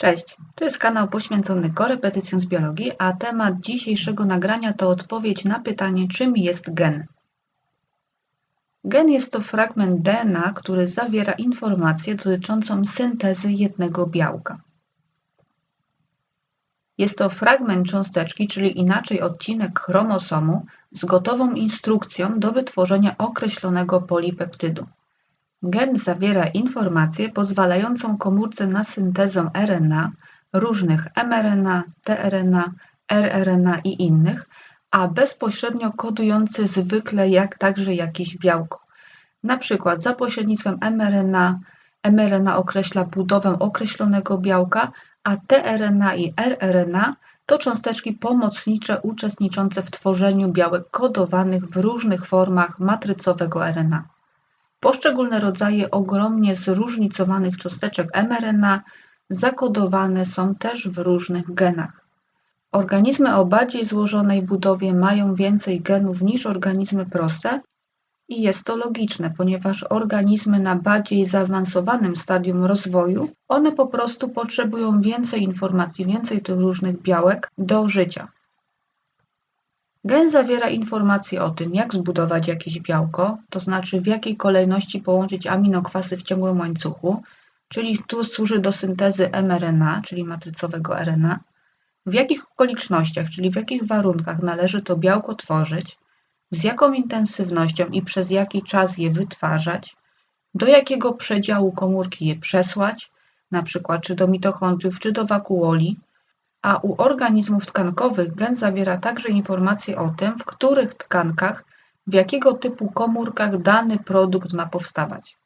Cześć, to jest kanał poświęcony korepetycjom z biologii, a temat dzisiejszego nagrania to odpowiedź na pytanie, czym jest gen. Gen jest to fragment DNA, który zawiera informację dotyczącą syntezy jednego białka. Jest to fragment cząsteczki, czyli inaczej odcinek chromosomu z gotową instrukcją do wytworzenia określonego polipeptydu. Gen zawiera informację pozwalającą komórce na syntezę RNA, różnych mRNA, tRNA, rRNA i innych, a bezpośrednio kodujący zwykle jak także jakieś białko. Na przykład za pośrednictwem mRNA mRNA określa budowę określonego białka, a tRNA i rRNA to cząsteczki pomocnicze uczestniczące w tworzeniu białek kodowanych w różnych formach matrycowego RNA. Poszczególne rodzaje ogromnie zróżnicowanych cząsteczek mRNA zakodowane są też w różnych genach. Organizmy o bardziej złożonej budowie mają więcej genów niż organizmy proste i jest to logiczne, ponieważ organizmy na bardziej zaawansowanym stadium rozwoju, one po prostu potrzebują więcej informacji, więcej tych różnych białek do życia. Gen zawiera informacje o tym, jak zbudować jakieś białko, to znaczy w jakiej kolejności połączyć aminokwasy w ciągłym łańcuchu, czyli tu służy do syntezy mRNA, czyli matrycowego RNA, w jakich okolicznościach, czyli w jakich warunkach należy to białko tworzyć, z jaką intensywnością i przez jaki czas je wytwarzać, do jakiego przedziału komórki je przesłać, na przykład czy do mitochondriów, czy do wakuoli, a u organizmów tkankowych gen zawiera także informacje o tym, w których tkankach, w jakiego typu komórkach dany produkt ma powstawać.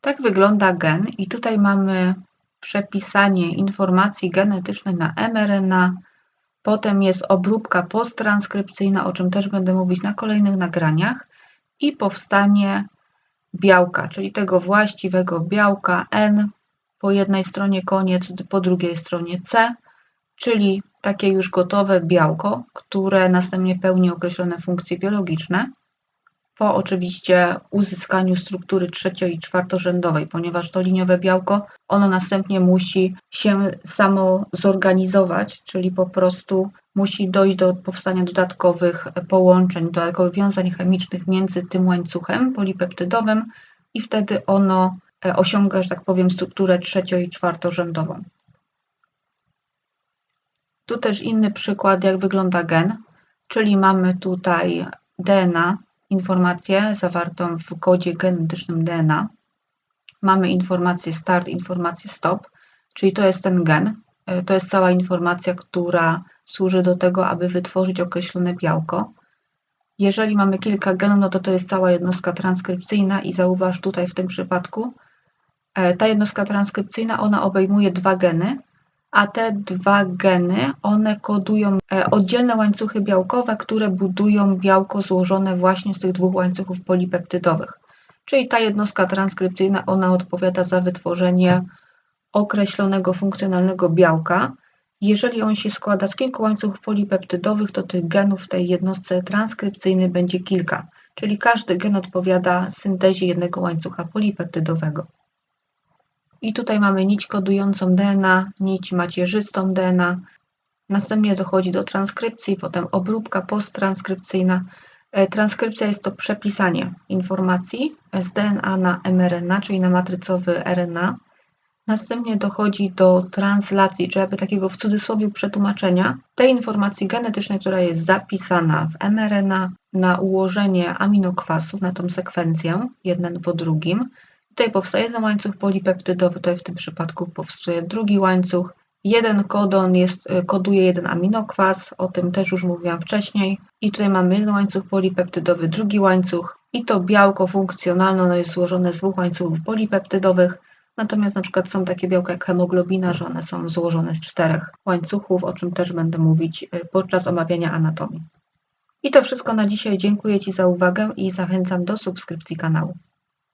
Tak wygląda gen i tutaj mamy przepisanie informacji genetycznych na mRNA, potem jest obróbka posttranskrypcyjna, o czym też będę mówić na kolejnych nagraniach i powstanie białka, czyli tego właściwego białka N po jednej stronie koniec, po drugiej stronie C, czyli takie już gotowe białko, które następnie pełni określone funkcje biologiczne, po oczywiście uzyskaniu struktury trzecio- i czwartorzędowej, ponieważ to liniowe białko, ono następnie musi się samo zorganizować, czyli po prostu musi dojść do powstania dodatkowych połączeń, dodatkowych wiązań chemicznych między tym łańcuchem polipeptydowym i wtedy ono osiąga, że tak powiem, strukturę trzecio- i czwartorzędową. Tu też inny przykład, jak wygląda gen, czyli mamy tutaj DNA, informację zawartą w kodzie genetycznym DNA. Mamy informację start, informację stop, czyli to jest ten gen. E, to jest cała informacja, która służy do tego, aby wytworzyć określone białko. Jeżeli mamy kilka genów, no to to jest cała jednostka transkrypcyjna i zauważ tutaj w tym przypadku, E, ta jednostka transkrypcyjna, ona obejmuje dwa geny, a te dwa geny, one kodują e, oddzielne łańcuchy białkowe, które budują białko złożone właśnie z tych dwóch łańcuchów polipeptydowych. Czyli ta jednostka transkrypcyjna, ona odpowiada za wytworzenie określonego funkcjonalnego białka. Jeżeli on się składa z kilku łańcuchów polipeptydowych, to tych genów w tej jednostce transkrypcyjnej będzie kilka, czyli każdy gen odpowiada syntezie jednego łańcucha polipeptydowego. I tutaj mamy nić kodującą DNA, nić macierzystą DNA. Następnie dochodzi do transkrypcji, potem obróbka posttranskrypcyjna. E, transkrypcja jest to przepisanie informacji z DNA na mRNA, czyli na matrycowy RNA. Następnie dochodzi do translacji, czy jakby takiego w cudzysłowie przetłumaczenia tej informacji genetycznej, która jest zapisana w mRNA na ułożenie aminokwasów, na tą sekwencję, jeden po drugim. Tutaj powstaje jeden łańcuch polipeptydowy, tutaj w tym przypadku powstaje drugi łańcuch. Jeden kodon jest, y, koduje jeden aminokwas, o tym też już mówiłam wcześniej. I tutaj mamy jeden łańcuch polipeptydowy, drugi łańcuch. I to białko funkcjonalne ono jest złożone z dwóch łańcuchów polipeptydowych. Natomiast na przykład są takie białka jak hemoglobina, że one są złożone z czterech łańcuchów, o czym też będę mówić y, podczas omawiania anatomii. I to wszystko na dzisiaj. Dziękuję Ci za uwagę i zachęcam do subskrypcji kanału.